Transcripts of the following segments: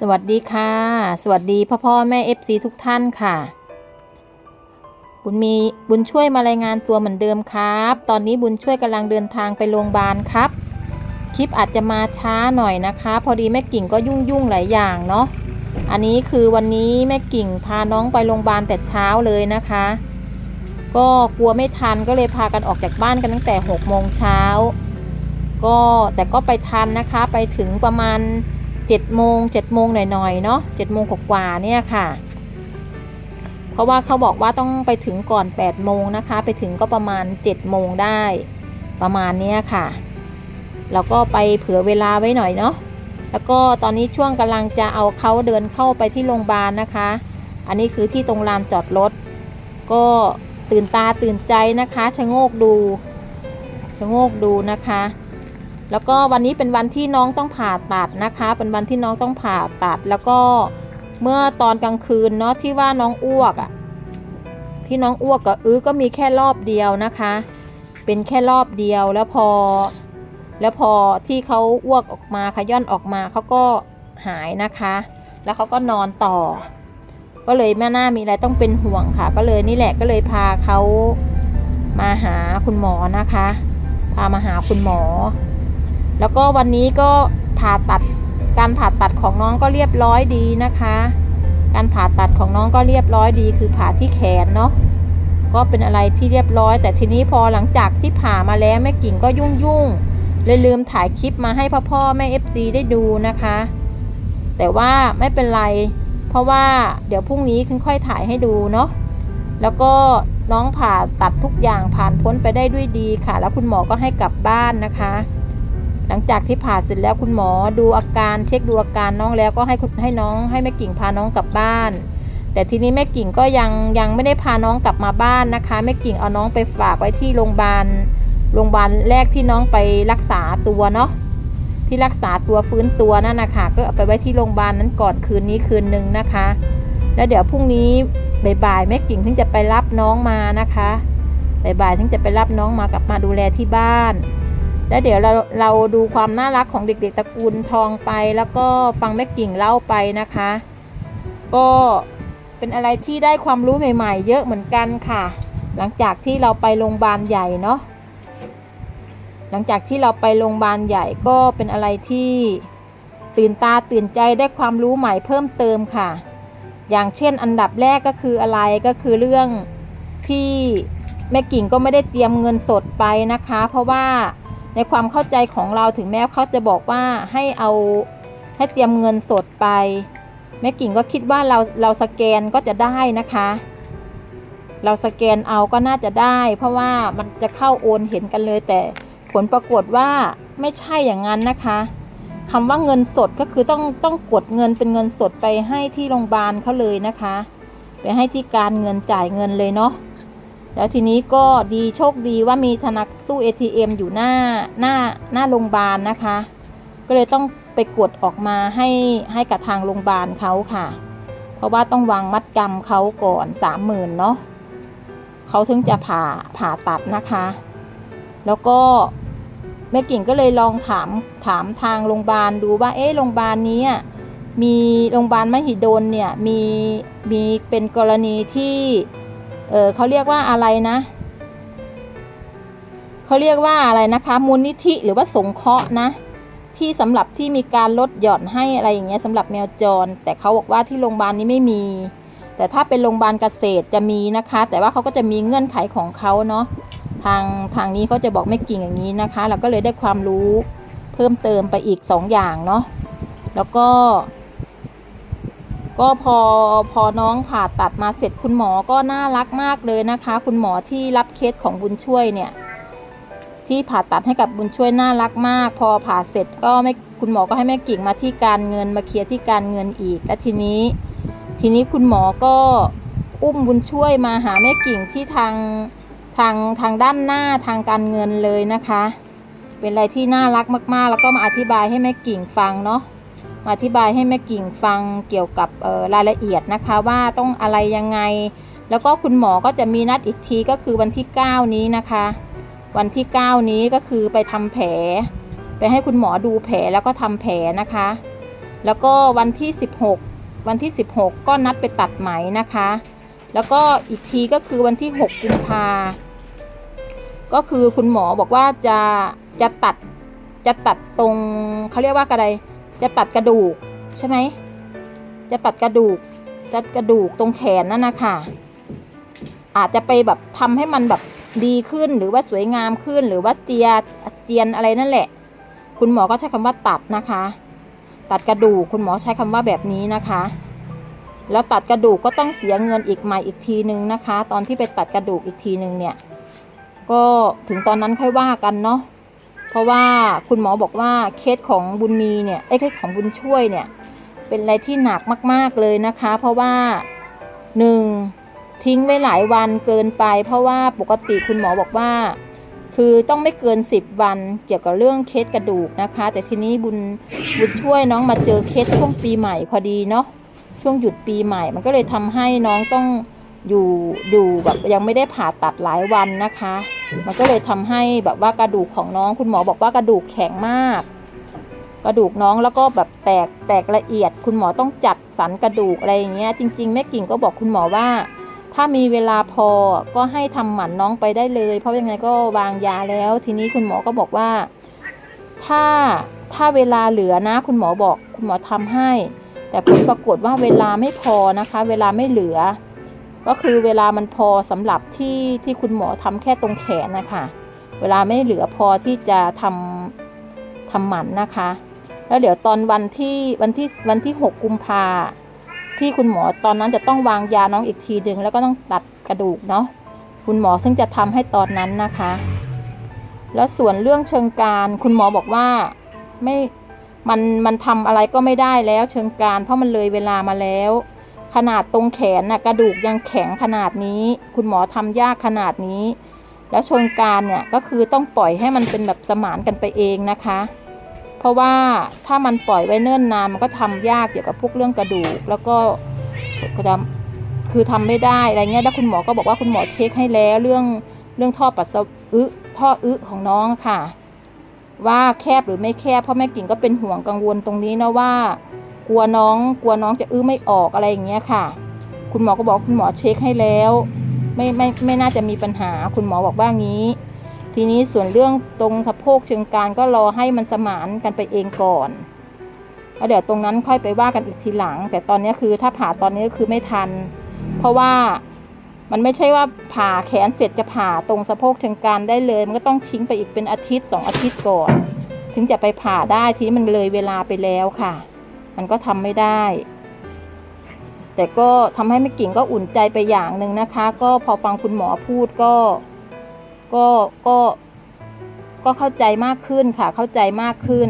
สวัสดีค่ะ สวัสดีพ่อพ่อแม่เอฟซีทุกท่านค่ะ บุญมีบุญช่วยมารายงานตัวเหมือนเดิมครับ ตอนนี้บุญช่วยกำลังเดินทางไปโรงพยาบาลครับ คลิปอาจจะมาช้าหน่อยนะคะ พอดีแม่กิ่งก็ยุ่งยุ่งๆหลายอย่างเนาะอันนี้คือวันนี้แม่กิ่งพาน้องไปโรงพยาบาลแต่เช้าเลยนะคะ ก็กลัวไม่ทันก็เลยพากันออกจากบ้านกันตั้งแต่6โมงเช้าก็แต่ก็ไปทันนะคะไปถึงประมาณ 7โมง7โมงหน่อยๆเนาะ7โมงกว่าเนี่ยค่ะ เพราะว่าเขาบอกว่าต้องไปถึงก่อน8โมงนะคะ ไปถึงก็ประมาณ7โมงได้ประมาณเนี้ยค่ะเราก็ไปเผื่อเวลาไว้หน่อยเนาะแล้วก็ตอนนี้ช่วงกำลังจะเอาเขาเดินเข้าไปที่โรงพยาบาลนะคะ อันนี้คือที่ตรงลานจอดรถ ก็ตื่นตาตื่นใจนะคะชะโงกดูชะโงกดูนะคะ แล้วก็วันนี้เป็นวันที่น้องต้องผ่าตัดนะคะ เป็นวันที่น้องต้องผ่าตัด แล้วก็เมื่อตอนกลางคืนเนาะที่ว่าน้องอ้วกอะ่ะ ที่น้องอ้วกกับอื้อก็มีแค่รอบเดียวนะคะ เป็นแค่รอบเดียวแล้วพอ แล้วพอที่เขาอ้วกออกมาขย่อนออกมาเขาก็หายนะคะ แล้วเขาก็นอนต่อ ก็เลยแม่หน่ามีอะไรต้องเป็นห่วงค่ะ ก็เลยนี่แหละก็เลยพาเขามาหาคุณหมอนะคะ พามาหาคุณหมอ แล้วก็วันนี้ก็ผ่าตัดการผ่าตัดของน้องก็เรียบร้อยดีนะคะ การผ่าตัดของน้องก็เรียบร้อยดี คือผ่าที่แขนเนาะก็เป็นอะไรที่เรียบร้อย แต่ทีนี้พอหลังจากที่ผ่ามาแล้วแม่กิ่งก็ยุ่งยุ่งเลยลืมถ่ายคลิปมาให้พ่อพ่อแม่เอฟซีได้ดูนะคะ แต่ว่าไม่เป็นไร เพราะว่าเดี๋ยวพรุ่งนี้ค่อยถ่ายให้ดูเนาะแล้วก็น้องผ่าตัดทุกอย่างผ่านพ้นไปได้ด้วยดีค่ะ แล้วคุณหมอก็ให้กลับบ้านนะคะ หลังจากที่ผ่าเสร็จแล้วคุณหมอดูอาการเช็คดูอาการน้องแล้วก็ให้คุณให้น้องให้แม่กิ่งพาน้องกลับบ้าน แต่ทีนี้แม่กิ่งก็ยังยังไม่ได้พาน้องกลับมาบ้านนะคะแม่กิ่งเอาน้องไปฝากไว้ที่โรงพยาบาลโรงพยาบาลแรกที่น้องไปรักษาตัวเนาะที่รักษาตัวฟื้นตัวนั่นนะคะก็เอาไปไว้ที่โรงพยาบาลนั้นก่อนคืนนี้คืนหนึ่งนะคะ แล้วเดี๋ยวพรุ่งนี้บ่ายๆแม่กิ่งถึงจะไปรับน้องมานะคะบ่ายๆถึงจะไปรับน้องมากลับมาดูแลที่บ้าน แล้วเดี๋ยวเราเราดูความน่ารักของเด็กๆตระกูลทองไป แล้วก็ฟังแม่กิ่งเล่าไปนะคะ ก็เป็นอะไรที่ได้ความรู้ใหม่ ๆ เยอะเหมือนกันค่ะ หลังจากที่เราไปโรงพยาบาลใหญ่เนาะหลังจากที่เราไปโรงพยาบาลใหญ่ก็เป็นอะไรที่ตื่นตาตื่นใจได้ความรู้ใหม่เพิ่มเติมค่ะ อย่างเช่นอันดับแรกก็คืออะไรก็คือเรื่องที่แม่กิ่งก็ไม่ได้เตรียมเงินสดไปนะคะ เพราะว่า ในความเข้าใจของเราถึงแม้เขาจะบอกว่าให้เอาให้เตรียมเงินสดไปแม่กิ่งก็คิดว่าเราเราสแกนก็จะได้นะคะ เราสแกนเอาก็น่าจะได้ เพราะว่ามันจะเข้าโอนเห็นกันเลยแต่ผลปรากฏว่าไม่ใช่อย่างนั้นนะคะคำว่าเงินสดก็คือต้องต้องกดเงินเป็นเงินสดไปให้ที่โรงพยาบาลเขาเลยนะคะ ไปให้ที่การเงินจ่ายเงินเลยเนาะ แล้วทีนี้ก็ดีโชคดีว่ามีธนาคารตู้ ATM อยู่หน้าหน้าหน้าโรงพยาบาลนะคะ ก็เลยต้องไปกดออกมาให้ให้กับทางโรงพยาบาลเขาค่ะ เพราะว่าต้องวางมัดจำเขาก่อนสามหมื่นเนาะเขาถึงจะผ่าผ่าตัดนะคะ แล้วก็แม่กิ่งก็เลยลองถามถามทางโรงพยาบาลดูว่าเอ๊ะโรงพยาบาลนี้มีโรงพยาบาลมหิดลเนี่ยมีมีเป็นกรณีที่ เออเขาเรียกว่าอะไรนะเขาเรียกว่าอะไรนะคะ มูลนิธิหรือว่าสงเคราะห์นะ ที่สำหรับที่มีการลดหย่อนให้อะไรอย่างเงี้ยสำหรับแมวจร แต่เขาบอกว่าที่โรงพยาบาลนี้ไม่มี แต่ถ้าเป็นโรงพยาบาลเกษตรจะมีนะคะ แต่ว่าเขาก็จะมีเงื่อนไขของเขาเนาะทางทางนี้เขาจะบอกไม่กิ่งอย่างนี้นะคะ เราก็เลยได้ความรู้เพิ่มเติมไปอีกสองอย่างเนาะแล้วก็ ก็พอพอน้องผ่าตัดมาเสร็จคุณหมอก็น่ารักมากเลยนะคะ คุณหมอที่รับเคสของบุญช่วยเนี่ย ที่ผ่าตัดให้กับบุญช่วยน่ารักมาก พอผ่าเสร็จก็ไม่คุณหมอก็ให้แม่กิ่งมาที่การเงินมาเคลียร์ที่การเงินอีก และทีนี้ ทีนี้คุณหมอก็อุ้มบุญช่วยมาหาแม่กิ่งที่ทางทางทางด้านหน้าทางการเงินเลยนะคะ เป็นอะไรที่น่ารักมากๆ แล้วก็มาอธิบายให้แม่กิ่งฟังเนาะ อธิบายให้แม่กิ่งฟังเกี่ยวกับรายละเอียดนะคะว่าต้องอะไรยังไง แล้วก็คุณหมอก็จะมีนัดอีกทีก็คือวันที่ 9 นี้นะคะ วันที่ 9 นี้ก็คือไปทำแผล ไปให้คุณหมอดูแผลแล้วก็ทำแผลนะคะ แล้วก็วันที่ 16 วันที่ 16 ก็นัดไปตัดไหมนะคะ แล้วก็อีกทีก็คือวันที่ 6 กุมภาก็คือคุณหมอบอกว่าจะจะตัดจะตัดตรงเขาเรียกว่ากระได จะตัดกระดูกใช่ไหม จะตัดกระดูกจะกระดูกตรงแขนนั่นนะคะอาจจะไปแบบทำให้มันแบบดีขึ้นหรือว่าสวยงามขึ้นหรือว่าเจียเจียนอะไรนั่นแหละ คุณหมอก็ใช้คำว่าตัดนะคะ ตัดกระดูกคุณหมอใช้คำว่าแบบนี้นะคะ แล้วตัดกระดูกก็ต้องเสียเงินอีกใหม่อีกทีนึงนะคะ ตอนที่ไปตัดกระดูกอีกทีนึงเนี่ย ก็ถึงตอนนั้นค่อยว่ากันเนาะ ราะว่าคุณหมอบอกว่าเคสของบุญมีเนี่ยไอ้ยเคสของบุญช่วยเนี่ยเป็นอะไรที่หนักมากๆเลยนะคะ เพราะว่าหนึ่งทิ้งไว้หลายวันเกินไป เพราะว่าปกติคุณหมอบอกว่า คือต้องไม่เกิน 10 วันเกี่ยวกับเรื่องเคสกระดูกนะคะ แต่ทีนี้บุญบุญช่วยน้องมาเจอเคสช่วงปีใหม่พอดีเนาะช่วงหยุดปีใหม่ มันก็เลยทำให้น้องต้องอยู่อยู่แบบยังไม่ได้ผ่าตัดหลายวันนะคะ มันก็เลยทำให้แบบว่ากระดูกของน้องคุณหมอบอกว่ากระดูกแข็งมาก กระดูกน้องแล้วก็แบบแตกแตกละเอียด คุณหมอต้องจัดสรรกระดูกอะไรอย่างเงี้ยจริง ๆแม่กิ่งก็บอกคุณหมอว่า ถ้ามีเวลาพอก็ให้ทำหมันน้องไปได้เลย เพราะยังไงก็วางยาแล้ว ทีนี้คุณหมอก็บอกว่า ถ้าถ้าเวลาเหลือนะ คุณหมอบอก คุณหมอทำให้ แต่ผลปรากฏว่าเวลาไม่พอนะคะ เวลาไม่เหลือ ก็คือเวลามันพอสำหรับที่ที่คุณหมอทำแค่ตรงแขนนะคะเวลาไม่เหลือพอที่จะทำทำหมันนะคะ แล้วเดี๋ยวตอนวันที่วันที่วันที่ 6 กุมภาที่คุณหมอตอนนั้นจะต้องวางยาน้องอีกทีหนึ่งแล้วก็ต้องตัดกระดูกเนาะคุณหมอซึ่งจะทำให้ตอนนั้นนะคะ แล้วส่วนเรื่องเชิงการคุณหมอบอกว่าไม่มันมันทำอะไรก็ไม่ได้แล้วเชิงการเพราะมันเลยเวลามาแล้ว ขนาดตรงแขนน่ะกระดูกยังแข็งขนาดนี้ คุณหมอทำยากขนาดนี้ แล้วชิงการเนี่ยก็คือต้องปล่อยให้มันเป็นแบบสมานกันไปเองนะคะ เพราะว่าถ้ามันปล่อยไว้เนิ่นนานมันก็ทำยากเกี่ยวกับพวกเรื่องกระดูก แล้วก็ก็จะคือทำไม่ได้อะไรเงี้ยแล้วคุณหมอก็บอกว่าคุณหมอเช็คให้แล้วเรื่องเรื่องท่อปัสสาวะอึท่ออึของน้องค่ะ ว่าแคบหรือไม่แคบเพราะแม่กิ่งก็เป็นห่วงกังวลตรงนี้นะว่า กลัวน้องกลัวน้องจะอื้อไม่ออกอะไรอย่างเงี้ยค่ะ คุณหมอก็บอกคุณหมอเช็คให้แล้ว ไม่ไม่ไม่น่าจะมีปัญหาคุณหมอบอกว่างี้ ทีนี้ส่วนเรื่องตรงสะโพกเชิงกรานก็รอให้มันสมานกันไปเองก่อนแล้วเดี๋ยวตรงนั้นค่อยไปว่ากันอีกทีหลัง แต่ตอนนี้คือถ้าผ่าตอนนี้ก็คือไม่ทัน เพราะว่ามันไม่ใช่ว่าผ่าแขนเสร็จจะผ่าตรงสะโพกเชิงกรานได้เลย มันก็ต้องทิ้งไปอีกเป็นอาทิตย์สองอาทิตย์ก่อน ถึงจะไปผ่าได้ทีนี้มันเลยเวลาไปแล้วค่ะ มันก็ทำไม่ได้ แต่ก็ทำให้แม่กิ่งก็อุ่นใจไปอย่างหนึ่งนะคะ ก็พอฟังคุณหมอพูดก็ก็ก็ก็เข้าใจมากขึ้นค่ะ เข้าใจมากขึ้น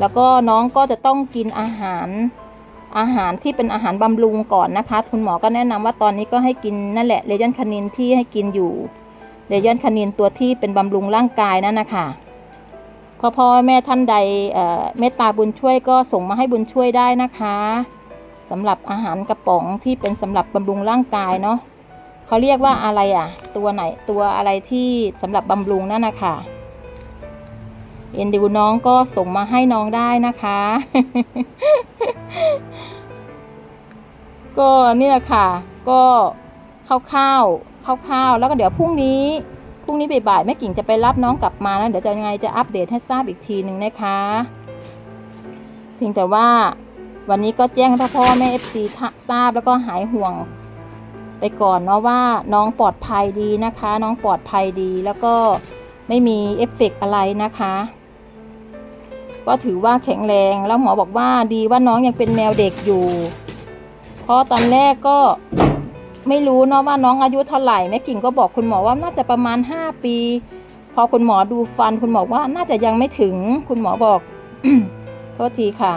แล้วก็น้องก็จะต้องกินอาหารอาหารที่เป็นอาหารบำรุงก่อนนะคะ คุณหมอก็แนะนำว่าตอนนี้ก็ให้กินนั่นแหละเลยันคานินที่ให้กินอยู่เลยันคานินตัวที่เป็นบำรุงร่างกายนั่นนะคะ พ่อพ่อแม่ท่านใดเมตตาบุญช่วยก็ส่งมาให้บุญช่วยได้นะคะสำหรับอาหารกระป๋องที่เป็นสำหรับบำรุงร่างกายเนาะเขาเรียกว่าอะไรอะ ตัวไหนตัวอะไรที่สำหรับบำรุงนั่นนะคะเอ็นดูน้องก็ส่งมาให้น้องได้นะคะ ก็นี่แหละค่ะ ก็คร่าวๆคร่าวๆแล้วก็เดี๋ยวพรุ่งนี้ พรุ่งนี้บ่ายๆแม่กิ่งจะไปรับน้องกลับมานะเดี๋ยวจะยังไงจะอัปเดตให้ทราบอีกทีหนึ่งนะคะ เพียงแต่ว่าวันนี้ก็แจ้งให้พ่อพ่อแม่เอฟซีทราบแล้วก็หายห่วง ไปก่อนเนาะว่าน้องปลอดภัยดีนะคะ น้องปลอดภัยดีแล้วก็ไม่มีเอฟเฟกต์อะไรนะคะ ก็ถือว่าแข็งแรงแล้วหมอบอกว่าดีว่าน้องยังเป็นแมวเด็กอยู่เพราะตอนแรกก็ ไม่รู้เนาะว่าน้องอายุเท่าไหร่แม่กิ่งก็บอกคุณหมอว่าน่าจะประมาณ 5 ปี พอคุณหมอดูฟัน คุณหมอว่าน่าจะยังไม่ถึง คุณหมอบอกโทษทีค่ะ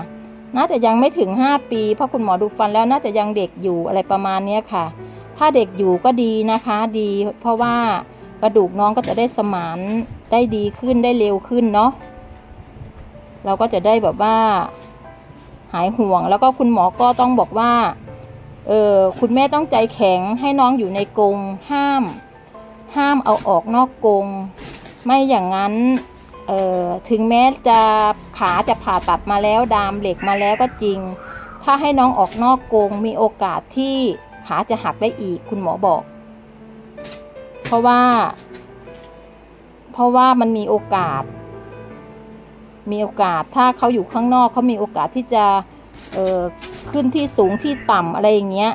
น่าจะยังไม่ถึง 5 ปี เพราะคุณหมอดูฟันแล้วน่าจะยังเด็กอยู่อะไรประมาณเนี้ยค่ะ ถ้าเด็กอยู่ก็ดีนะคะดี เพราะว่ากระดูกน้องก็จะได้สมานได้ดีขึ้นได้เร็วขึ้นเนาะเราก็จะได้แบบว่า หายห่วงแล้วก็คุณหมอก็ต้องบอกว่า เออคุณแม่ต้องใจแข็งให้น้องอยู่ในกรงห้าม ห้ามเอาออกนอกกรงไม่อย่างนั้นเออถึงแม้จะขาจะผ่าตัดมาแล้วดามเหล็กมาแล้วก็จริง ถ้าให้น้องออกนอกกรงมีโอกาสที่ขาจะหักได้อีกคุณหมอบอก เพราะว่า เพราะว่ามันมีโอกาส มีโอกาสถ้าเขาอยู่ข้างนอกเขามีโอกาสที่จะ เออขึ้นที่สูงที่ต่ำอะไรอย่างเงี้ย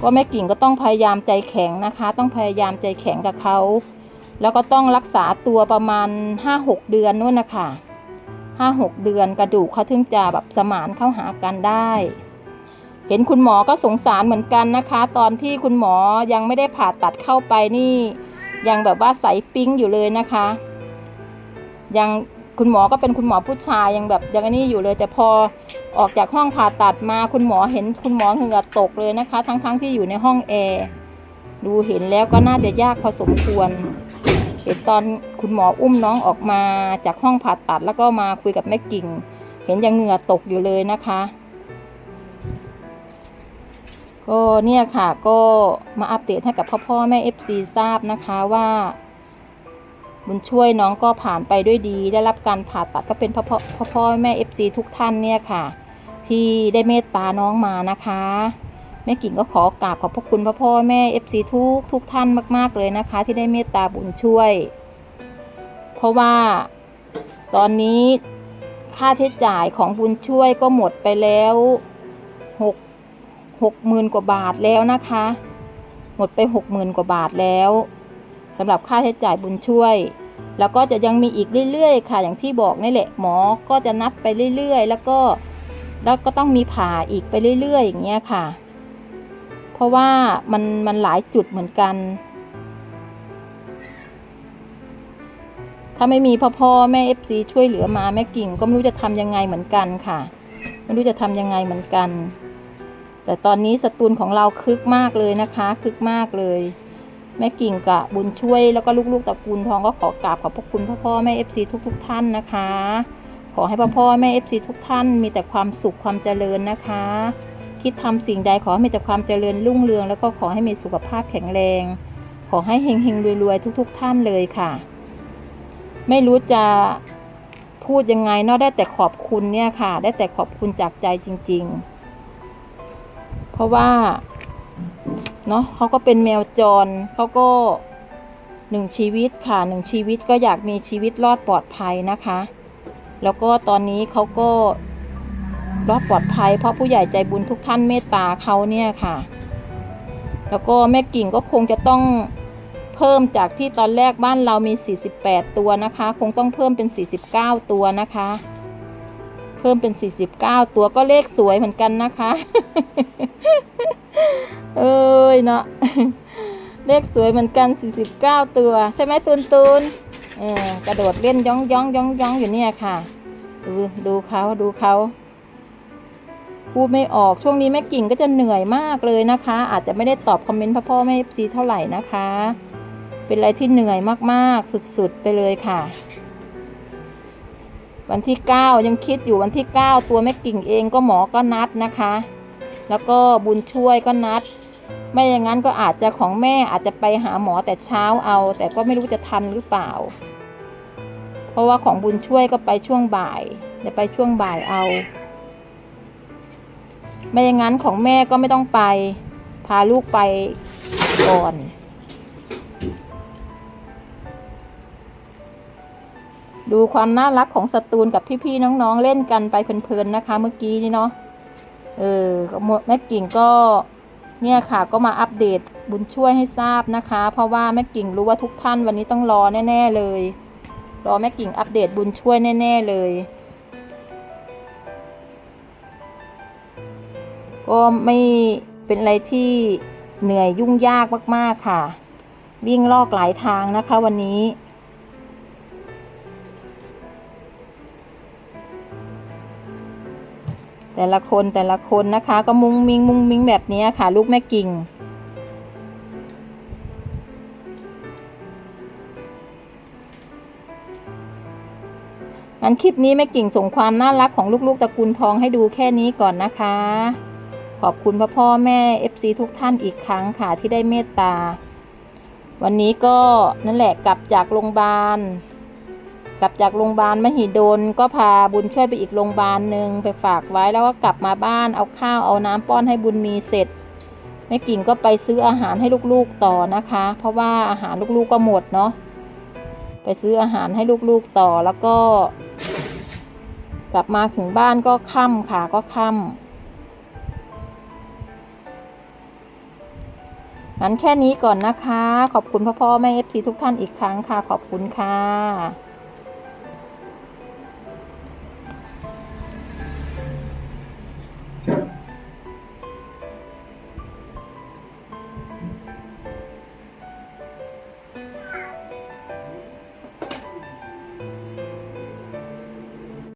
ก็แม่กิ่งก็ต้องพยายามใจแข็งนะคะ ต้องพยายามใจแข็งกับเขา แล้วก็ต้องรักษาตัวประมาณ 5-6 เดือนนู่นนะคะ5-6 เดือนกระดูกเขาถึงจะแบบสมานเข้าหากันได้ เห็นคุณหมอก็สงสารเหมือนกันนะคะ ตอนที่คุณหมอยังไม่ได้ผ่าตัดเข้าไปนี่ ยังแบบว่าใสปิ้งอยู่เลยนะคะ ยัง คุณหมอก็เป็นคุณหมอผู้ชายยังแบบยังอันนี้อยู่เลย แต่พอออกจากห้องผ่าตัดมาคุณหมอเห็นคุณหมอเหงื่อตกเลยนะคะ ทั้งๆทที่อยู่ในห้องแอร์ดูเห็นแล้วก็น่าจะยากพอสมควร เห็นตอนคุณหมออุ้มน้องออกมาจากห้องผ่าตัดแล้วก็มาคุยกับแม่กิ่ง เห็นยังเหงื่อตกอยู่เลยนะคะก็เนี่ยค่ะก็มาอัปเดตให้กับพ่อพ่อแม่เอฟซีทราบนะคะว่า บุญช่วยน้องก็ผ่านไปด้วยดี ได้รับการผ่าตัดก็เป็นพ่อพ่อพ่อพ่อแม่เอฟซีทุกท่านเนี่ยค่ะ ที่ได้เมตตาน้องมานะคะแม่กิ่งก็ขอกราบขอบพระคุณพ่อพ่อแม่เอฟซีทุกทุกท่านมาก ๆเลยนะคะ ที่ได้เมตตาบุญช่วย เพราะว่าตอนนี้ค่าใช้จ่ายของบุญช่วยก็หมดไปแล้วหกหกหมื่นกว่าบาทแล้วนะคะ หมดไปหกหมื่นกว่าบาทแล้ว สำหรับค่าใช้จ่ายบุญช่วย แล้วก็จะยังมีอีกเรื่อยๆ ค่ะ อย่างที่บอกนี่แหละหมอก็จะนัดไปเรื่อยๆ แล้วก็แล้วก็ต้องมีผ่าอีกไปเรื่อยๆ อย่างเงี้ยค่ะ เพราะว่ามันมันหลายจุดเหมือนกัน ถ้าไม่มีพ่อพ่อแม่เอฟซีช่วยเหลือมาแม่กิ่ง ก็ไม่รู้จะทำยังไงเหมือนกันค่ะ ไม่รู้จะทำยังไงเหมือนกัน แต่ตอนนี้สตูลของเราคึกมากเลยนะคะ คึกมากเลย แม่กิ่งกับบุญช่วยแล้วก็ลูกๆตระกูลทองก็ขอกราบขอบพระคุณพ่อพ่อแม่เอฟซีทุกๆ ท่านนะคะ ขอให้พ่อพ่อแม่เอฟซีทุกท่านมีแต่ความสุขความเจริญนะคะ คิดทำสิ่งใดขอให้มีแต่ความเจริญรุ่งเรือง แล้วก็ขอให้มีสุขภาพแข็งแรง ขอให้เฮงๆรวยๆทุก ๆ ท่านเลยค่ะ ไม่รู้จะพูดยังไงเนอกได้แต่ขอบคุณเนี่ยค่ะ ได้แต่ขอบคุณจากใจจริง ๆ เพราะว่า เนาะเขาก็เป็นแมวจรเขาก็หนึ่งชีวิตค่ะหนึ่งชีวิตก็อยากมีชีวิตรอดปลอดภัยนะคะ แล้วก็ตอนนี้เขาก็รอดปลอดภัย เพราะผู้ใหญ่ใจบุญทุกท่านเมตตาเขาเนี่ยค่ะ แล้วก็แม่กิ่งก็คงจะต้องเพิ่มจากที่ตอนแรกบ้านเรามี 48 ตัวนะคะ คงต้องเพิ่มเป็น 49 ตัวนะคะ เพิ่มเป็น 49 ตัวก็เลขสวยเหมือนกันนะคะ เอ้ยเนาะเลขสวยเหมือนกัน 49 ตัว ใช่ไหมตูนตูนเออกระโดดเล่นย่องย่องย่องย่องอยู่เนี่ยค่ะ ดูดูเขาดูเขาพูดไม่ออกช่วงนี้แม่กิ่งก็จะเหนื่อยมากเลยนะคะ อาจจะไม่ได้ตอบคอมเมนต์พ่อพ่อแม่ซีเท่าไหร่นะคะ เป็นอะไรที่เหนื่อยมากๆ สุดๆไปเลยค่ะ วันที่ 9 ยังคิดอยู่วันที่ 9 ตัวแม่กิ่งเองก็หมอก็นัดนะคะ แล้วก็บุญช่วยก็นัด ไม่อย่างนั้นก็อาจจะของแม่อาจจะไปหาหมอแต่เช้าเอา แต่ก็ไม่รู้จะทันหรือเปล่า เพราะว่าของบุญช่วยก็ไปช่วงบ่ายเดี๋ยวไปช่วงบ่ายเอา ไม่อย่างนั้นของแม่ก็ไม่ต้องไป พาลูกไปก่อนดูความน่ารักของสตูนกับพี่ๆน้องๆเล่นกันไปเพลินๆนะคะ เมื่อกี้นี่เนาะ เออแม่กิ่งก็เนี่ยค่ะก็มาอัปเดตบุญช่วยให้ทราบนะคะ เพราะว่าแม่กิ่งรู้ว่าทุกท่านวันนี้ต้องรอแน่ ๆเลย รอแม่กิ่งอัปเดตบุญช่วยแน่ ๆเลยก็ไม่เป็นอะไรที่เหนื่อยยุ่งยากมาก ๆ ค่ะ วิ่งลอกหลายทางนะคะวันนี้ แต่ละคนแต่ละคนนะคะ ก็มุงมิง มุงมิงแบบนี้ค่ะ ลูกแม่กิ่ง งั้นคลิปนี้แม่กิ่งส่งความน่ารักของลูกๆตระกูลทองให้ดูแค่นี้ก่อนนะคะ ขอบคุณพ่อพ่อแม่ FC ทุกท่านอีกครั้งค่ะที่ได้เมตตา วันนี้ก็นั่นแหละกลับจากโรงพยาบาล กลับจากโรงพยาบาลมหิดลก็พาบุญช่วยไปอีกโรงพยาบาลหนึ่งไปฝากไว้แล้วก็กลับมาบ้านเอาข้าวเอาน้ำป้อนให้บุญมีเสร็จแม่กิ่งก็ไปซื้ออาหารให้ลูกๆต่อนะคะ เพราะว่าอาหารลูกๆก็หมดเนาะไปซื้ออาหารให้ลูกๆต่อแล้วก็ กลับมาถึงบ้านก็ค่ำค่ะก็ค่ำงั้นแค่นี้ก่อนนะคะ ขอบคุณพ่อพ่อแม่เอฟซีทุกท่านอีกครั้งค่ะ ขอบคุณค่ะ